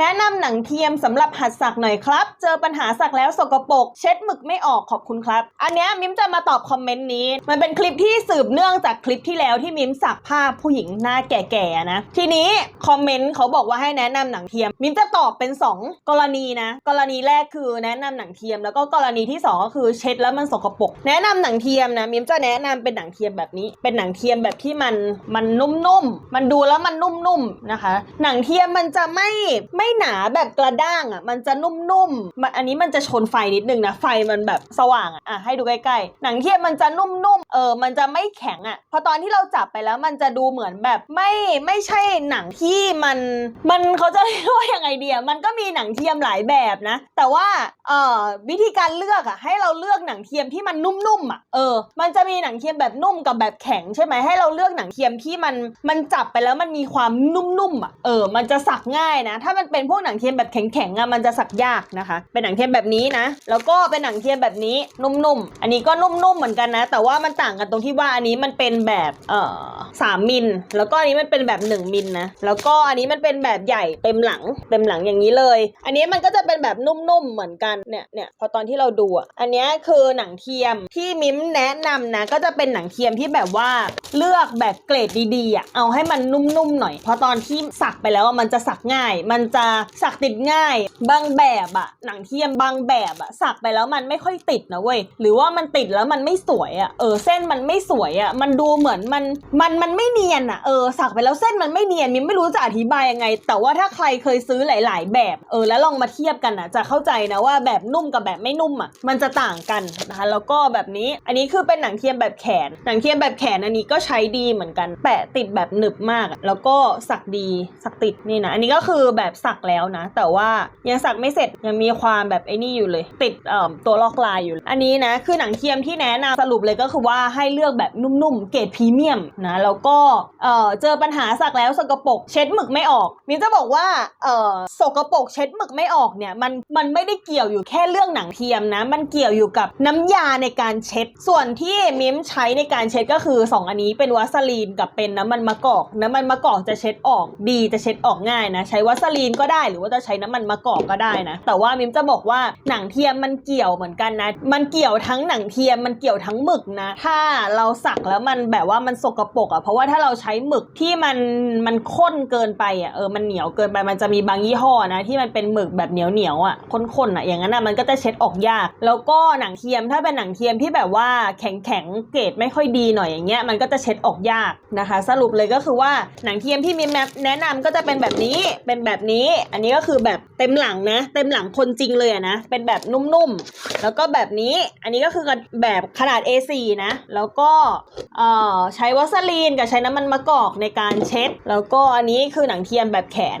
แนะนำหนังเทียมสำหรับหัดสักหน่อยครับ เจอปัญหาสักแล้วสกปรกเช็ดหมึกไม่ออกขอบคุณครับ อันเนี้ยมิมจะมาตอบคอมเมนต์นี้ มันเป็นคลิปที่สืบเนื่องจากคลิปที่แล้วที่มิมสักภาพผู้หญิงหน้าแก่ๆนะ ทีนี้คอมเมนต์เขาบอกว่าให้แนะนำหนังเทียม มิมจะตอบเป็น 2 กรณีนะ กรณีแรกคือแนะนำหนังเทียม แล้วก็กรณีที่สองก็คือเช็ดแล้วมันสกปรกแนะนำหนังเทียมนะมิมจะแนะนำเป็นหนังเทียมแบบนี้ เป็นหนังเทียมแบบที่มันมันนุ่มๆมันดูแล้วมันนุ่มๆนะคะ หนังเทียมมันจะไม่ไม่หนาแบบกระด้างอะ มันจะนุ่มๆมันอันนี้มันจะชนไฟนิดนึงนะ ไฟมันแบบสว่างอะอะให้ดูใกล้ๆ หนังเทียมมันจะนุ่มๆ เออ มันจะไม่แข็งอะ พอตอนที่เราจับไปแล้วมันจะดูเหมือนแบบไม่ไม่ใช่หนังที่มัน มันเขาจะเรียกว่ายังไงเดียมันก็มีหนังเทียมหลายแบบนะ แต่ว่า เอ่อ วิธีการเลือกอะ ให้เราเลือกหนังเทียมที่มันนุ่มๆอะ เออ มันจะมีหนังเทียมแบบนุ่มกับแบบแข็งใช่ไหมให้เราเลือกหนังเทียมที่มันมันจับไปแล้วมันมีความนุ่มๆอะเออ มันจะสักง่ายนะ ถ้ามันเป็นพวกหนังเทียมแบบแข็งๆอะมันจะสักยากนะคะ เป็นหนังเทียมแบบนี้นะ แล้วก็เป็นหนังเทียมแบบนี้นุ่มๆอันนี้ก็นุ่มๆเหมือนกันนะ แต่ว่ามันต่างกันตรงที่ว่าอันนี้มันเป็นแบบเอ่อสามมิลแล้วก็อันนี้มันเป็นแบบหนึ่งมิลนะแล้วก็อันนี้มันเป็นแบบใหญ่เต็มหลังเต็มหลังอย่างนี้เลย อันนี้มันก็จะเป็นแบบนุ่มๆเหมือนกันเนี่ยเนี่ยพอตอนที่เราดูอะอันนี้คือหนังเทียมที่มิมแนะนำนะ ก็จะเป็นหนังเทียมที่แบบว่าเลือกแบบเกรดดีๆอะเอาให้มันนุ่มๆหน่อย เพราะตอนที่สักไปแล้วมันจะสักง่าย มันจะสักติดง่าย บางแบบอะหนังเทียมบางแบบอะสักไปแล้วมันไม่ค่อยติดนะเว้ยหรือว่ามันติดแล้วมันไม่สวยอะเออเส้นมันไม่สวยอะมันดูเหมือนมันมันมันไม่เนียนอะเออสักไปแล้วเส้นมันไม่เนียนมิมไม่รู้จะอธิบายยังไง แต่ว่าถ้าใครเคยซื้อหลาย ๆ แบบเออแล้วลองมาเทียบกันอะจะเข้าใจนะว่าแบบนุ่มกับแบบไม่นุ่มอะมันจะต่างกันนะคะแล้วก็แบบนี้อันนี้คือเป็นหนังเทียมแบบแขน หนังเทียมแบบแขนอันนี้ก็ใช้ดีเหมือนกัน แปะติดแบบหนึบมาก แล้วก็สักดีสักติดนี่นะ อันนี้ก็คือแบบสักแล้วนะ แต่ว่ายังสักไม่เสร็จยังมีความแบบไอ้นี่อยู่เลย ติดเอ่อตัวลอกลายอยู่ อันนี้นะคือหนังเทียมที่แนะนำสรุปเลยก็คือว่าให้เลือกแบบนุ่มๆเกรดพรีเมียมนะแล้วก็เอ่อเจอปัญหาสักแล้วสกปรกเช็ดหมึกไม่ออกมินจะบอกว่าเอ่อสกปรกเช็ดหมึกไม่ออกเนี่ยมันมันไม่ได้เกี่ยวอยู่แค่เรื่องหนังเทียมนะ มันเกี่ยวอยู่กับน้ำยาในการเช็ดส่วนที่มิมใช้ในการเช็ดก็คือ 2 อันนี้เป็นวาสลีนกับเป็นน้ำมันมะกอก น้ำมันมะกอกจะเช็ดออกดีจะเช็ดออกง่ายนะ ใช้วาสลีนก็ได้หรือว่าจะใช้น้ำมันมะกอกก็ได้นะ แต่ว่ามิมจะบอกว่าหนังเทียมมันเกี่ยวเหมือนกันนะ มันเกี่ยวทั้งหนังเทียมมันเกี่ยวทั้งหมึกนะ ถ้าเราสักแล้วมันแบบว่ามันสกปรกอะเพราะว่าถ้าเราใช้หมึกที่มันมันข้นเกินไปอะเออมันเหนียวเกินไปมันจะมีบางยี่ห้อนะ ที่มันเป็นหมึกแบบเหนียวเหนียวอะข้นๆอะอย่างนั้นอะมันก็จะเช็ดออกยาก แล้วก็หนังเทียมถ้าเป็นหนังเทียมที่แบบว่าแข็งแข็งเกรดไม่ค่อยดีหน่อยอย่างเงี้ยมันก็จะเช็ดออกยากนะคะ สรุปเลยก็คือว่าหนังเทียมที่มีแมปแนะนำก็จะเป็นแบบนี้เป็นแบบนี้ อันนี้ก็คือแบบเต็มหลังนะ เต็มหลังคนจริงเลยนะ เป็นแบบนุ่มๆ แล้วก็แบบนี้อันนี้ก็คือแบบขนาด A4 นะ แล้วก็เอ่อใช้วาสลีนกับใช้น้ำมันมะกอกในการเช็ด แล้วก็อันนี้คือหนังเทียมแบบแขน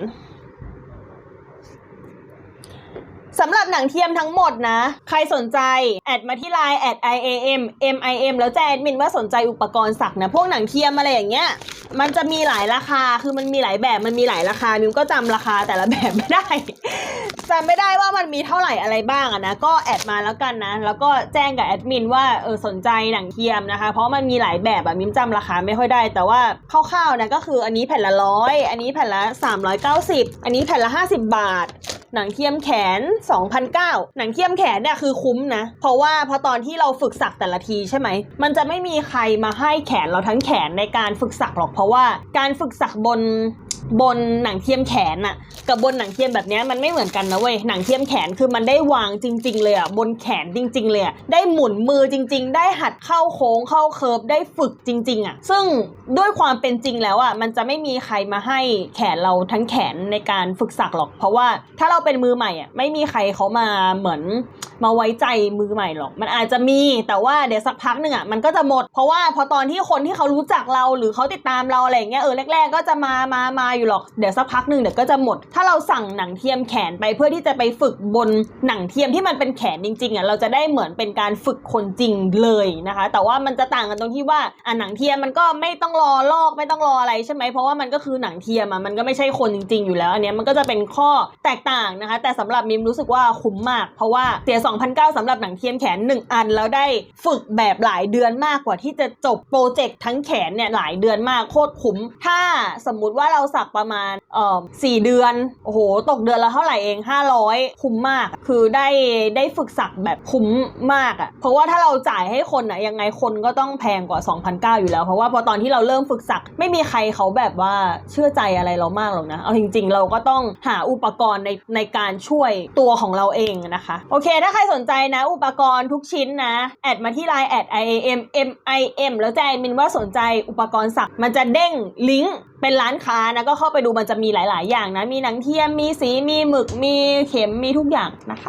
สำหรับหนังเทียมทั้งหมดนะ ใครสนใจ แอดมาที่ไลน์แอด IAM MIM แล้วแจ้งแอดมินว่าสนใจอุปกรณ์สักนะ พวกหนังเทียมอะไรอย่างเงี้ย มันจะมีหลายราคา คือมันมีหลายแบบ มันมีหลายราคา มิวก็จำราคาแต่ละแบบไม่ได้จำไม่ได้ว่ามันมีเท่าไหร่อะไรบ้างอะนะ ก็แอดมาแล้วกันนะ แล้วก็แจ้งกับแอดมินว่าเออสนใจหนังเทียมนะคะ เพราะมันมีหลายแบบอะมิมจำราคาไม่ค่อยได้ แต่ว่าคร่าวๆนะก็คืออันนี้แผ่นละร้อย อันนี้แผ่นละ 390 อันนี้แผ่นละ 50 บาท หนังเทียมแขน 2,009 หนังเทียมแขนเนี่ยคือคุ้มนะ เพราะว่าพอตอนที่เราฝึกสักแต่ละทีใช่ไหม มันจะไม่มีใครมาให้แขนเราทั้งแขนในการฝึกสักหรอก เพราะว่าการฝึกสักบนบนหนังเทียมแขนน่ะกับบนหนังเทียมแบบนี้มันไม่เหมือนกันนะเว้ยหนังเทียมแขนคือมันได้วางจริง ๆ เลยอะบนแขนจริง ๆ เลยอะได้หมุนมือจริง ๆ ได้หัดเข้าโค้งเข้าเคิร์ฟได้ฝึกจริง ๆอะซึ่งด้วยความเป็นจริงแล้วอะมันจะไม่มีใครมาให้แขนเราทั้งแขนในการฝึกสักหรอก เพราะว่าถ้าเราเป็นมือใหม่อะไม่มีใครเขามาเหมือน มาไว้ใจมือใหม่หรอก มันอาจจะมีแต่ว่าเดี๋ยวสักพักหนึ่งอะมันก็จะหมด เพราะว่าพอตอนที่คนที่เขารู้จักเราหรือเขาติดตามเราอะไรเงี้ยเออแรก ๆ ก็จะมามามาอยู่หรอกเดี๋ยวสักพักหนึ่งเดี๋ยวก็จะหมด ถ้าเราสั่งหนังเทียมแขนไปเพื่อที่จะไปฝึกบนหนังเทียมที่มันเป็นแขนจริงๆอะเราจะได้เหมือนเป็นการฝึกคนจริงเลยนะคะ แต่ว่ามันจะต่างกันตรงที่ว่าอะหนังเทียมมันก็ไม่ต้องรอลอกไม่ต้องรออะไรใช่ไหมเพราะว่ามันก็คือหนังเทียมอะมันก็ไม่ใช่คนจริง ๆ อยู่แล้วอันเนี้ยมันก็จะเป็นข้อแตกต่างนะคะ แต่สำหรับมิมรู้สึกว่าคุ้มมาก เพราะว่าเสีย2,009สำหรับหนังเทียมแขน 1 อัน แล้วได้ฝึกแบบหลายเดือนมากกว่าที่จะจบโปรเจกต์ทั้งแขนเนี่ยหลายเดือนมากโคตรคุ้ม ถ้าสมมุติว่าเราสักประมาณเอ่อสี่เดือนโอ้โหตกเดือนละเท่าไหร่เอง 500 คุ้มมาก คือได้ได้ฝึกสักแบบคุ้มมากอะ่ะเพราะว่าถ้าเราจ่ายให้คนอะ่ะยังไงคนก็ต้องแพงกว่า2,009อยู่แล้ว เพราะว่าพอตอนที่เราเริ่มฝึกสักไม่มีใครเขาแบบว่าเชื่อใจอะไรเรามากหรอกนะเอาจริง ๆ เราก็ต้องหาอุปกรณ์ในในการช่วยตัวของเราเองนะคะ โอเคถ้าใครสนใจนะ อุปกรณ์ทุกชิ้นนะ แอดมาที่ไลน์แอด IAM MIM แล้วแจ้งมินว่าสนใจอุปกรณ์สักมันจะเด้งลิงก์เป็นร้านค้านะ ก็เข้าไปดูมันจะมีหลาย ๆ อย่างนะ มีหนังเทียมมีสีมีหมึกมีเข็มมีทุกอย่างนะคะ